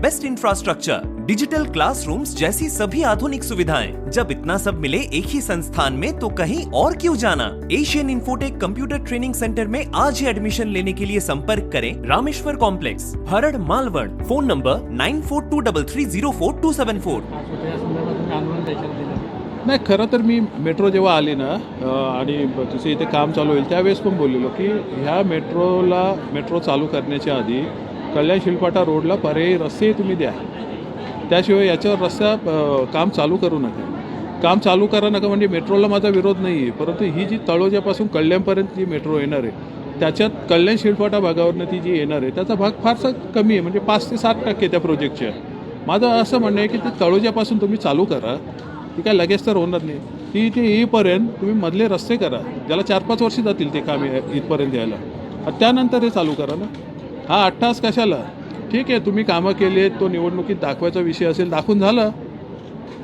best infrastructure digital classrooms जैसी सभी आधुनिक सुविधाएँ। जब इतना सब मिले एक ही संस्थान में तो कहीं और क्यों जाना? Asian Infotech computer training centre में आज ही एडमिशन लेने के लिए संपर्क करें Rameshwar complex Harad Malwad phone number nine four two double three zero four two seven four. नाही खरं तर मी मेट्रो जेव्हा आली ना आणि इथे काम चालू होईल त्यावेळेस पण बोललेलो की ह्या मेट्रोला मेट्रो चालू करण्याच्या आधी कल्याण शिलपाटा रोडला पर्यायी रस्ते तुम्ही द्या. त्याशिवाय याच्यावर रस्ता काम चालू करू नका. काम चालू करा नका म्हणजे मेट्रोला माझा विरोध नाही आहे परंतु ही जी तळोजापासून कल्याणपर्यंत जी मेट्रो येणार आहे त्याच्यात कल्याण शिलपाटा भागावरनं ती जी येणार आहे त्याचा भाग फारसा कमी आहे. म्हणजे पाच ते सात टक्के त्या प्रोजेक्टच्या. माझं असं म्हणणं आहे की ते तळोजापासून तुम्ही चालू करा. ती काय लगेच तर होणार नाही. ती इथे येईपर्यंत तुम्ही मधले रस्ते करा. ज्याला चार पाच वर्ष जातील ते काम इथपर्यंत यायला. त्यानंतर हे चालू करा ना. हा अठ्ठास कशाला? ठीक आहे तुम्ही कामं केली आहेत तो निवडणुकीत दाखवायचा विषय असेल दाखवून झालं.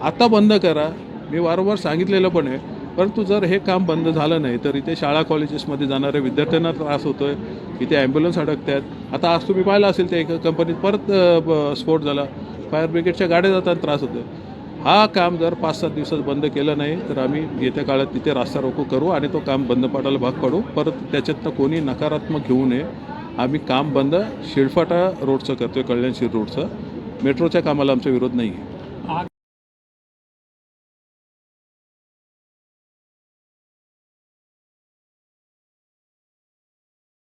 आता बंद करा. मी वारंवार सांगितलेलं पण आहे. परंतु जर हे काम बंद झालं नाही तर इथे शाळा कॉलेजेसमध्ये जाणाऱ्या विद्यार्थ्यांना त्रास होतो आहे इथे ॲम्ब्युलन्स अडकत आहेत आता आज तुम्ही पाहिलं असेल त्या एका कंपनीत परत ब- स्फोट झाला. फायर ब्रिगेडच्या गाड्या जाताना त्रास होतो हा काम जर पाच सात दिवसात बंद केलं नाही तर आम्ही येत्या काळात तिथे रास्ता रोको करू आणि तो काम बंद पाडायला भाग पाडू. परत त्याच्यातनं कोणी नकारात्मक घेऊ नये. आम्ही काम बंद शिळफाटा रोडचं करतोय कल्याण शिर रोडचं. मेट्रोच्या कामाला आमचा विरोध नाही आहे